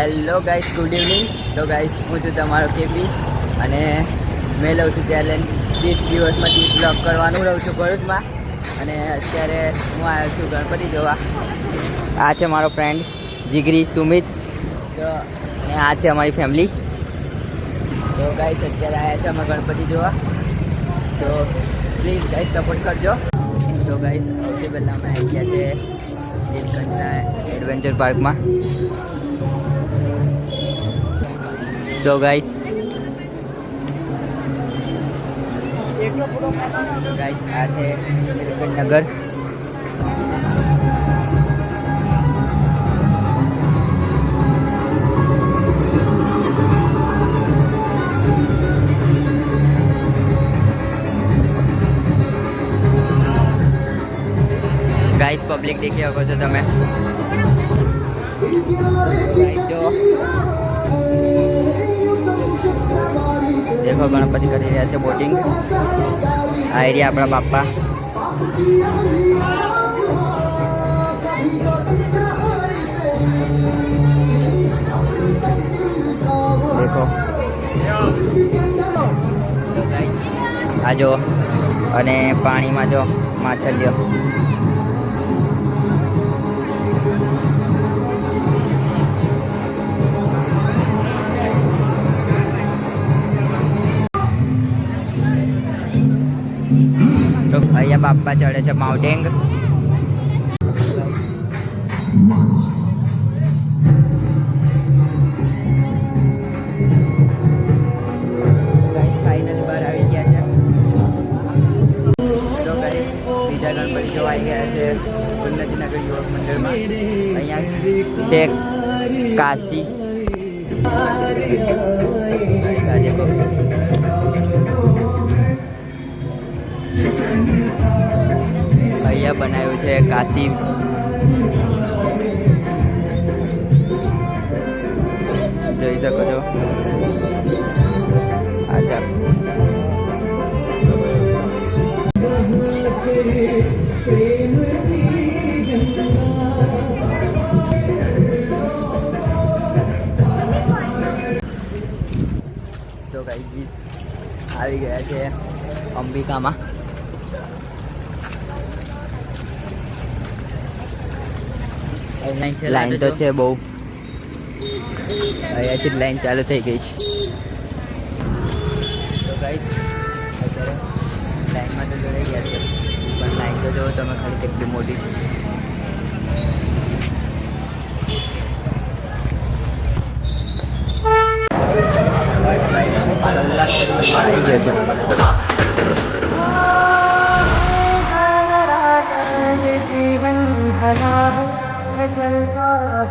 Hello guys good evening તો guys હું છું તમારો કેપી અને મેં લઉં છું ચેલેન્જ ત્રીસ દિવસમાં ત્રીસ બ્લોગ કરવાનું રહું છું ભરૂચમાં. અને અત્યારે હું આવ્યો છું ગણપતિ જોવા. આ છે મારો ફ્રેન્ડ જીગરી, સુમિત. તો અને આ છે અમારી ફેમિલી તો ગાઈસ અત્યારે આવ્યા છે અમે ગણપતિ જોવા. તો પ્લીઝ ગાઈસ સપોર્ટ કરજો. તો ગાઈસ સૌથી પહેલાં અમે આવી ગયા છે નીલકંઠના એડવેન્ચર પાર્કમાં સો ગાઈસ ગાઈસ આ છે નીલકંઠ નગર ગાઈસ પબ્લિક દેખી શકો છો તમે Guys, જો દેખો ગણપતિ કરી રહ્યા છે બોટિંગ આ એરિયા આપણા બાપા. દેખો. આજો અને પાણીમાં જો માછલીઓ. અહીંયા બાપા ચડે છે માઉન્ટેંગ ફાઇનલી બહાર આવી ગયા છે તો guys, બીજા ગણપતિ જોવા આવી ગયા છે ઉન્નતિનગર યુવક મંદિરમાં અહીંયા છે કાશી Guys, આ દેખો અહીંયા બનાવ્યું છે કાશી જોઈ શકો છો અચ્છા તો કઈ આવી ગયા છે અંબિકામાં લાઈન તો છે બહુ અહીંયાથી લાઈન ચાલુ થઈ ગઈ છે તો ગાઈસ અત્યારે લાઈનમાં તો જોડાઈ ગયા છે પણ લાઈન તો જુઓ તમે ખાલી કેટલી મોટી છે આવી ગયો છે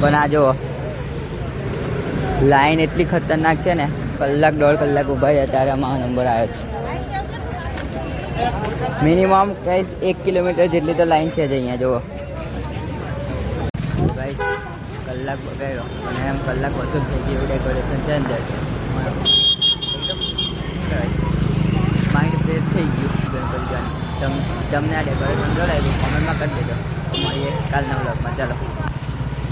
પણ આ જુઓ. લાઈન એટલી ખતરનાક છે ને, કલાક દોઢ કલાક ઊભા રહ્યા ત્યારે અમારો નંબર આવ્યો છે. મિનિમમ કઈ એક કિલોમીટર જેટલી તો લાઈન છે જ અહીંયા, જુઓ. ભાઈ, કલાક બગાડ્યો. અને એમ કલાક વસૂલ થઈ ગયું ડેકોરેશન છે અંદર. માઇન્ડ ફ્રેશ થઈ ગયું ગણપતિ તમ, તમને આ ડેકોરેશન જોડાયું કોમેન્ટમાં કરી દેજો. મળીએ કાલના બ્લોગમાં ચાલો.